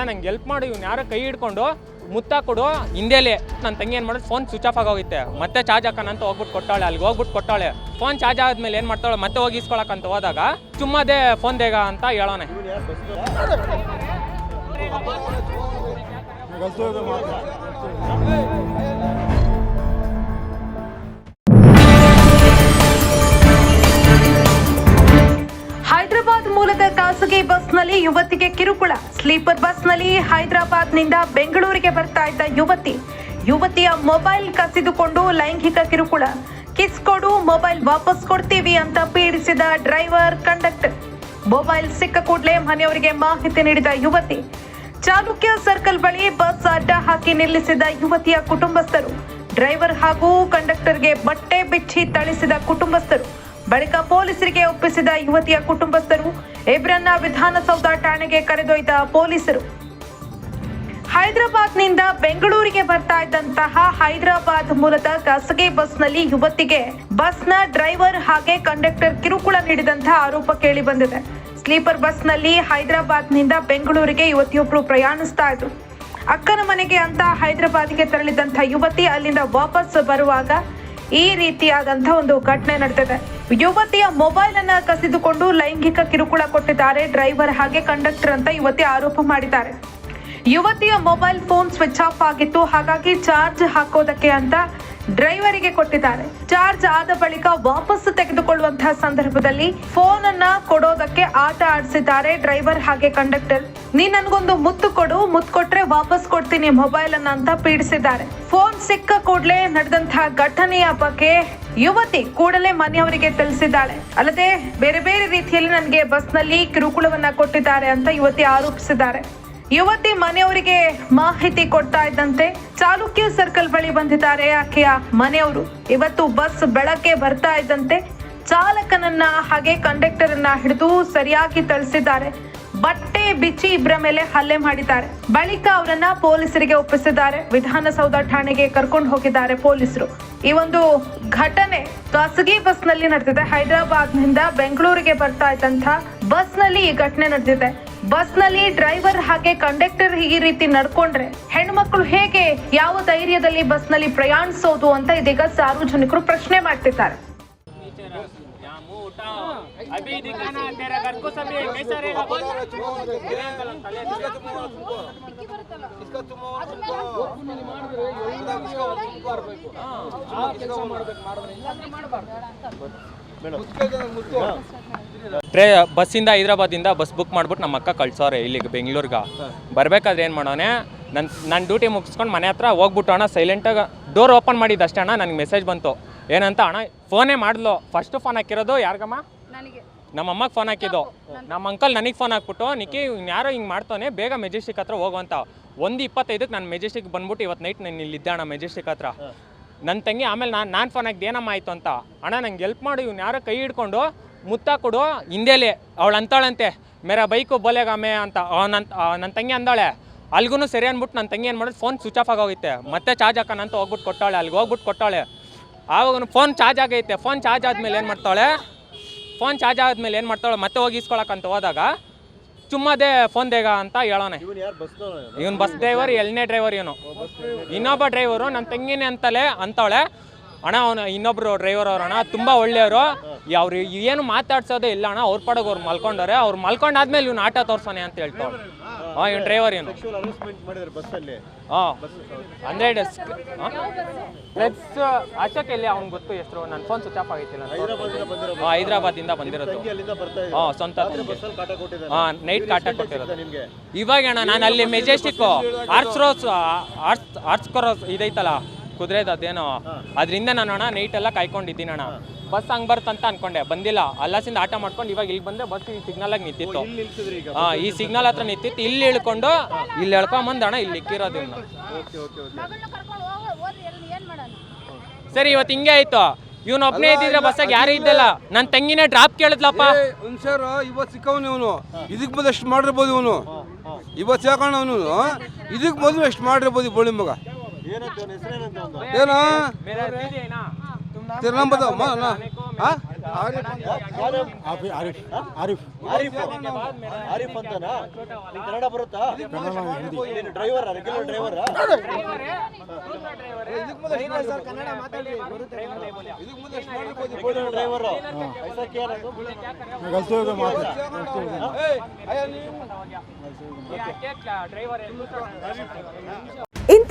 ನಂಗೆ ಹೆಲ್ಪ್ ಮಾಡು ಇವ್ನು ಯಾರೋ ಕೈ ಹಿಡ್ಕೊಂಡು ಮುತ್ತ ಕೊಡು ಹಿಂದೆಲೆ ನನ್ನ ತಂಗಿ ಏನು ಮಾಡೋದು ಫೋನ್ ಸ್ವಿಚ್ ಆಫ್ ಆಗೋಗುತ್ತೆ ಮತ್ತೆ ಚಾರ್ಜ್ ಹಾಕೋಣ ಅಂತ ಹೋಗ್ಬಿಟ್ಟು ಕೊಟ್ಟಾಳೆ ಅಲ್ಲಿಗೆ ಹೋಗ್ಬಿಟ್ಟು ಕೊಟ್ಟಾಳೆ ಫೋನ್ ಚಾರ್ಜ್ ಆದ್ಮೇಲೆ ಏನು ಮಾಡ್ತಾಳೆ ಮತ್ತೆ ಹೋಗಿ ಇಸ್ಕೊಳಕ್ಕಂತ ಹೋದಾಗ ಚುಮ್ಮದೆ ಫೋನ್ ದೇಗ ಅಂತ ಹೇಳೋಣ ಸ್ಲೀಪರ್ ಬಸ್ನಲ್ಲಿ ಹೈದರಾಬಾದ್ನಿಂದ ಬೆಂಗಳೂರಿಗೆ ಬರ್ತಾ ಇದ್ದ ಯುವತಿ, ಯುವತಿಯ ಮೊಬೈಲ್ ಕಸಿದುಕೊಂಡು ಲೈಂಗಿಕ ಕಿರುಕುಳ. ಕಿಸ್ ಕೊಡು, ಮೊಬೈಲ್ ವಾಪಸ್ ಕೊಡ್ತೀವಿ ಅಂತ ಪೀಡಿಸಿದ ಡ್ರೈವರ್, ಕಂಡಕ್ಟರ್. ಮೊಬೈಲ್ ಸಿಕ್ಕ ಕೂಡಲೇ ಮನೆಯವರಿಗೆ ಮಾಹಿತಿ ನೀಡಿದ ಯುವತಿ, ಚಾಲುಕ್ಯ ಸರ್ಕಲ್ ಬಳಿ ಬಸ್ ಅಡ್ಡ ಹಾಕಿ ನಿಲ್ಲಿಸಿದ ಯುವತಿಯ ಕುಟುಂಬಸ್ಥರು. ಡ್ರೈವರ್ ಹಾಗೂ ಕಂಡಕ್ಟರ್ಗೆ ಬಟ್ಟೆ ಬಿಚ್ಚಿ ಥಳಿಸಿದ ಕುಟುಂಬಸ್ಥರು. ಬಳಿಕ ಪೊಲೀಸರಿಗೆ ಒಪ್ಪಿಸಿದ ಯುವತಿಯ ಕುಟುಂಬಸ್ಥರು ಇಬ್ರನ್ನ ವಿಧಾನಸೌಧ ಠಾಣೆಗೆ ಕರೆದೊಯ್ದ ಪೊಲೀಸರು. ಹೈದರಾಬಾದ್ನಿಂದ ಬೆಂಗಳೂರಿಗೆ ಬರ್ತಾ ಇದ್ದಂತಹ ಹೈದರಾಬಾದ್ ಮೂಲದ ಖಾಸಗಿ ಬಸ್ನಲ್ಲಿ ಯುವತಿಗೆ ಬಸ್ನ ಡ್ರೈವರ್ ಹಾಗೆ ಕಂಡಕ್ಟರ್ ಕಿರುಕುಳ ನೀಡಿದಂತಹ ಆರೋಪ ಕೇಳಿ ಬಂದಿದೆ. ಸ್ಲೀಪರ್ ಬಸ್ನಲ್ಲಿ ಹೈದರಾಬಾದ್ನಿಂದ ಬೆಂಗಳೂರಿಗೆ ಯುವತಿಯೊಬ್ಬರು ಪ್ರಯಾಣಿಸ್ತಾ ಇದ್ರು. ಅಕ್ಕನ ಮನೆಗೆ ಅಂತ ಹೈದರಾಬಾದ್ಗೆ ತೆರಳಿದಂತಹ ಯುವತಿ ಅಲ್ಲಿಂದ ವಾಪಸ್ ಬರುವಾಗ ಈ ರೀತಿಯಾದಂಥ ಒಂದು ಘಟನೆ ನಡೆದಿದೆ. ಯುವತಿಯ ಮೊಬೈಲ್ ಅನ್ನ ಕಸಿದುಕೊಂಡು ಲೈಂಗಿಕ ಕಿರುಕುಳ ಕೊಟ್ಟಿದ್ದಾರೆ. ಡ್ರೈವರ್ ಹಾಗೆ ಕಂಡಕ್ಟರ್ ಅಂತ ಯುವತಿ ಆರೋಪ ಮಾಡಿದ್ದಾರೆ. ಯುವತಿಯ ಮೊಬೈಲ್ ಫೋನ್ ಸ್ವಿಚ್ ಆಫ್ ಆಗಿತ್ತು. ಹಾಗಾಗಿ ಚಾರ್ಜ್ ಹಾಕೋದಕ್ಕೆ ಅಂತ ಡ್ರೈವರಿಗೆ ಕೊಟ್ಟಿದ್ದಾರೆ. ಚಾರ್ಜ್ ಆದ ಬಳಿಕ ವಾಪಸ್ ತೆಗೆದುಕೊಳ್ಳುವಂತಹ ಸಂದರ್ಭದಲ್ಲಿ ಫೋನ್ ಅನ್ನ ಕೊಡೋದಕ್ಕೆ ಆಟ ಆಡಿಸಿದ್ದಾರೆ ಡ್ರೈವರ್ ಹಾಗೆ ಕಂಡಕ್ಟರ್. ನೀ ನನ್ಗೊಂದು ಮುತ್ತು ಕೊಡು, ಮುತ್ತು ಕೊಟ್ರೆ ವಾಪಸ್ ಕೊಡ್ತೀನಿ ಮೊಬೈಲ್ ಅನ್ನ ಅಂತ ಪೀಡಿಸಿದ್ದಾರೆ. ಫೋನ್ ಸಿಕ್ಕ ಕೂಡಲೇ ನಡೆದಂತಹ ಘಟನೆಯ ಬಗ್ಗೆ ಯುವತಿ ಕೂಡಲೇ ಮನೆಯವರಿಗೆ ತಿಳಿಸಿದ್ದಾಳೆ. ಅಲ್ಲದೆ ಬೇರೆ ಬೇರೆ ರೀತಿಯಲ್ಲಿ ನನಗೆ ಬಸ್ನಲ್ಲಿ ಕಿರುಕುಳವನ್ನ ಕೊಟ್ಟಿದ್ದಾರೆ ಅಂತ ಯುವತಿ ಆರೋಪಿಸಿದ್ದಾರೆ. ಯುವತಿ ಮನೆಯವರಿಗೆ ಮಾಹಿತಿ ಕೊಡ್ತಾ ಇದ್ದಂತೆ ಚಾಲುಕ್ಯ ಸರ್ಕಲ್ ಬಳಿ ಬಂದಿದ್ದಾರೆ. ಆಕೆಯ ಮನೆಯವರು ಇವತ್ತು ಬಸ್ ಬೆಳಕ್ಕೆ ಬರ್ತಾ ಇದ್ದಂತೆ ಚಾಲಕನನ್ನ ಹಾಗೆ ಕಂಡಕ್ಟರ್ ಅನ್ನ ಹಿಡಿದು ಸರಿಯಾಗಿ ತಳಿಸಿದ್ದಾರೆ ಬಟ್ಟೆ ಬಿಚ್ಚಿ ಇಬ್ಬರ ಮೇಲೆ ಹಲ್ಲೆ ಮಾಡಿದ್ದಾರೆ. ಬಳಿಕ ಅವರನ್ನ ಪೊಲೀಸರಿಗೆ ಒಪ್ಪಿಸಿದ್ದಾರೆ. ವಿಧಾನಸೌಧ ಠಾಣೆಗೆ ಕರ್ಕೊಂಡು ಹೋಗಿದ್ದಾರೆ ಪೊಲೀಸರು. ಈ ಒಂದು ಘಟನೆ ಖಾಸಗಿ ಬಸ್ನಲ್ಲಿ ನಡೆದಿದೆ. ಹೈದರಾಬಾದ್ನಿಂದ ಬೆಂಗಳೂರಿಗೆ ಬರ್ತಾ ಇದ್ದಂತ ಬಸ್ನಲ್ಲಿ ಈ ಘಟನೆ ನಡೆದಿದೆ. ಬಸ್ ನಲ್ಲಿ ಡ್ರೈವರ್ ಹಾಗೆ ಕಂಡಕ್ಟರ್ ಈ ರೀತಿ ನಡ್ಕೊಂಡ್ರೆ ಹೆಣ್ಮಕ್ಳು ಹೇಗೆ ಯಾವ ಧೈರ್ಯದಲ್ಲಿ ಬಸ್ ನಲ್ಲಿ ಪ್ರಯಾಣಿಸೋದು ಅಂತ ಇದೀಗ ಸಾರ್ವಜನಿಕರು ಪ್ರಶ್ನೆ ಮಾಡ್ತಿದ್ದಾರೆ अभी दिखाना तेरा घर को सब कैसा रहेगा बोल ಟ್ರೇ ಬಸ್ಸಿಂದ ಹೈದ್ರಾಬಾದಿಂದ ಬಸ್ ಬುಕ್ ಮಾಡ್ಬಿಟ್ಟು ನಮ್ಮ ಅಕ್ಕ ಕಳ್ಸೋರೆ ಇಲ್ಲಿಗೆ ಬೆಂಗಳೂರಿಗೆ. ಬರ್ಬೇಕಾದ್ರೆ ಏನು ಮಾಡೋಣ ನನ್ನ ನನ್ನ ಡ್ಯೂಟಿ ಮುಗಿಸ್ಕೊಂಡು ಮನೆ ಹತ್ರ ಹೋಗ್ಬಿಟ್ಟು ಅಣ್ಣ ಸೈಲೆಂಟಾಗಿ ಡೋರ್ ಓಪನ್ ಮಾಡಿದ್ದು ಅಷ್ಟೇ ಅಣ್ಣ ನನಗೆ ಮೆಸೇಜ್ ಬಂತು. ಏನಂತ ಅಣ್ಣ ಫೋನೇ ಮಾಡ್ಲು ಫಸ್ಟ್ ಫೋನ್ ಹಾಕಿರೋದು ಯಾರಿಗಮ್ಮ? ನನಗೆ. ನಮ್ಮ ಅಮ್ಮಗೆ ಫೋನ್ ಹಾಕಿದ್ದು. ನಮ್ಮ ಅಂಕಲ್ ನನಗೆ ಫೋನ್ ಹಾಕ್ಬಿಟ್ಟು ನಿಕ್ಕಿ ಯಾರೋ ಹಿಂಗೆ ಮಾಡ್ತಾನೆ ಬೇಗ ಮೆಜೆಸ್ಟಿಕ್ ಹತ್ರ ಹೋಗುವಂತ ಒಂದು ಇಪ್ಪತ್ತೈದಕ್ಕೆ ನಾನು ಮೆಜೆಸ್ಟಿಕ್ ಬಂದ್ಬಿಟ್ಟು ಇವತ್ತು ನೈಟ್ ನಾನು ಇಲ್ಲಿದ್ದೆ ಅಣ್ಣ ಮೆಜೆಸ್ಟಿಕ್ ಹತ್ರ. ನನ್ನ ತಂಗಿ ಆಮೇಲೆ ನಾನು ನಾನು ಫೋನ್ ಹಾಕಿದ್ದು ಏನಮ್ಮ ಆಯಿತು ಅಂತ. ಅಣ್ಣ, ನಂಗೆ ಹೆಲ್ಪ್ ಮಾಡು, ಇವ್ನು ಯಾರೋ ಕೈ ಹಿಡ್ಕೊಂಡು ಮುತ್ತ ಕೊಡು, ಹಿಂದೆಲೆ, ಅವಳು ಅಂತಾಳಂತೆ. ಮೇರಾ ಬೈಕು ಬೋಲೆಗಾಮೆ ಅಂತ. ನನ್ನ ನನ್ನ ತಂಗಿ ಅಂದಾಳೆ. ಅಲ್ಲಿಗೂ ಸರಿ ಅಂದ್ಬಿಟ್ಟು ನನ್ನ ತಂಗಿ ಏನು ಮಾಡೋದು? ಫೋನ್ ಸ್ವಿಚ್ ಆಫ್ ಆಗೋಗೈತೆ. ಮತ್ತೆ ಚಾರ್ಜ್ ಹಾಕೋಣ ಅಂತ ಹೋಗ್ಬಿಟ್ಟು ಕೊಟ್ಟಾಳೆ. ಅಲ್ಲಿಗೆ ಹೋಗ್ಬಿಟ್ಟು ಕೊಟ್ಟಾಳೆ. ಆವಾಗ ಫೋನ್ ಚಾರ್ಜ್ ಆಗೈತೆ. ಫೋನ್ ಚಾರ್ಜ್ ಆದಮೇಲೆ ಏನು ಮಾಡ್ತಾಳೆ? ಫೋನ್ ಚಾರ್ಜ್ ಆದಮೇಲೆ ಏನು ಮಾಡ್ತಾಳೆ? ಮತ್ತೆ ಹೋಗಿ ಇಸ್ಕೊಳಕ್ಕಂತ ಹೋದಾಗ ಚುಮ್ಮದೆ ಫೋನ್ ದೇಗ ಅಂತ ಹೇಳೋಣ ಇವನು ಬಸ್ ಡ್ರೈವರ್ ಎಲ್ನೇ ಡ್ರೈವರ್ ಇವನು. ಇನ್ನೊಬ್ಬ ಡ್ರೈವರು ನನ್ನ ತಂಗಿನೇ ಅಂತಲೇ ಅಂತವಳೆ. ಅಣ್ಣ ಅವನು ಇನ್ನೊಬ್ರು ಡ್ರೈವರ್ ಅವ್ರ ಅಣ್ಣ ತುಂಬ ಒಳ್ಳೆಯವರು. ಅವ್ರು ಏನು ಮಾತಾಡ್ಸೋದೇ ಇಲ್ಲ ಅಣ್ಣ ಅವ್ರ ಪಡಗ ಅವ್ರು ಮಲ್ಕೊಂಡವ್ರೆ. ಅವ್ರು ಮಲ್ಕೊಂಡಾದ್ಮೇಲೆ ಇವ್ನು ಆಟ ತೋರ್ಸೋನೆ ಅಂತ ಹೇಳ್ತಾವೆ ಹಾಂ ಇವ್ನು ಡ್ರೈವರ್ ಇವನು. ಬಸ್ಸಲ್ಲಿ ಹಾಂ. ಅಂದರೆ ಡ್ರೆಸ್ ಅಶೋಕ್ ಎಲ್ಲಿ ಅವ್ನು ಗೊತ್ತು ಹೆಸರು ನನ್ನ ಫೋನ್ ಸ್ವಿಚ್ ಆಫ್ ಆಗೈತಿಲ್ಲ ಹೈದರಾಬಾದಿಂದ ಬಂದಿರೋ ಹಾಂ ಹೈದ್ರಾಬಾದಿಂದ ಬಂದಿರೋದು. ಹಾ ಇದೆ. ಸ್ವಂತ ಹಾಂ ನೈಟ್ ಕಾಟ ಕೊಟ್ಟಿರೋದು. ನಿಮ್ಗೆ? ಇವಾಗ ಅಣ್ಣ ನಾನು ಅಲ್ಲಿ Majestic arch rose arch arch cross ಇದೈತಲ್ಲ ಕುದುರೆದು ಅದೇನೋ. ಅದರಿಂದ ನಾನು ಅಣ್ಣ ನೈಟ್ ಎಲ್ಲ ಕಾಯ್ಕೊಂಡಿದ್ದೀನಿ ಅಣ್ಣ ಬಸ್ ಹಂಗೆ ಬರ್ತಂತ ಅನ್ಕೊಂಡೆ ಬಂದಿಲ್ಲ ಅಲ್ಲಾಸಿಂದ ಆಟ ಮಾಡ್ಕೊಂಡು ಇವಾಗ ಇಲ್ಲಿ ಬಂದೆ ಬಸ್ ಈ ಸಿಗ್ನಲ್ ಆಗಿ ನಿಂತಿತ್ತು ಹಾಂ ಈ ಸಿಗ್ನಲ್ ಹತ್ರ ನಿಂತಿತ್ತು ಇಲ್ಲಿ ಇಳ್ಕೊಂಡು ಇಲ್ಲಿ ಎಳ್ಕೊಂಬಂದು ಅಣ್ಣ ಇಲ್ಲಿ ಇಕ್ಕಿರೋದು ಸರಿ ಇವತ್ತು ಹಿಂಗೆ ಆಯ್ತು ಇವನು ಒಬ್ಬನೇ ಇದ್ದಿದ್ರೆ ಬಸ್ಸಾಗ ಯಾರು ಇದ್ದಲ್ಲ ನನ್ನ ತಂಗಿನೇ ಡ್ರಾಪ್ ಕೇಳಿದ್ಲಪ್ಪ ಸರ್ ಇವತ್ತು ಸಿಕ್ಕವನು ಇವನು ಇದಕ್ಕೆ ಮೊದಲು ಎಷ್ಟು ಮಾಡಿರ್ಬೋದು ಇವನು ಇವತ್ತು ಸಾಕೋಣ ಅವನು ಇದಕ್ಕೆ ಮೊದಲು ಎಷ್ಟು ಮಾಡಿರ್ಬೋದು ಬೋಳಿ ಮಗ ಏನೋ तेरा नाम बताओ माँ ना हाँ ಆರಿಫ್ ಆರಿಫ್ ಆರಿಫ್ ಅಂತನಾ ನಿಂಗೆ ಕನ್ನಡ ಬರುತ್ತಾ ನೀನು ಡ್ರೈವರ್ ರೆಗ್ಯುಲರ್ ಡ್ರೈವರ್ ಡ್ರೈವರ್ ಐಸಾ ಕ್ಯಾ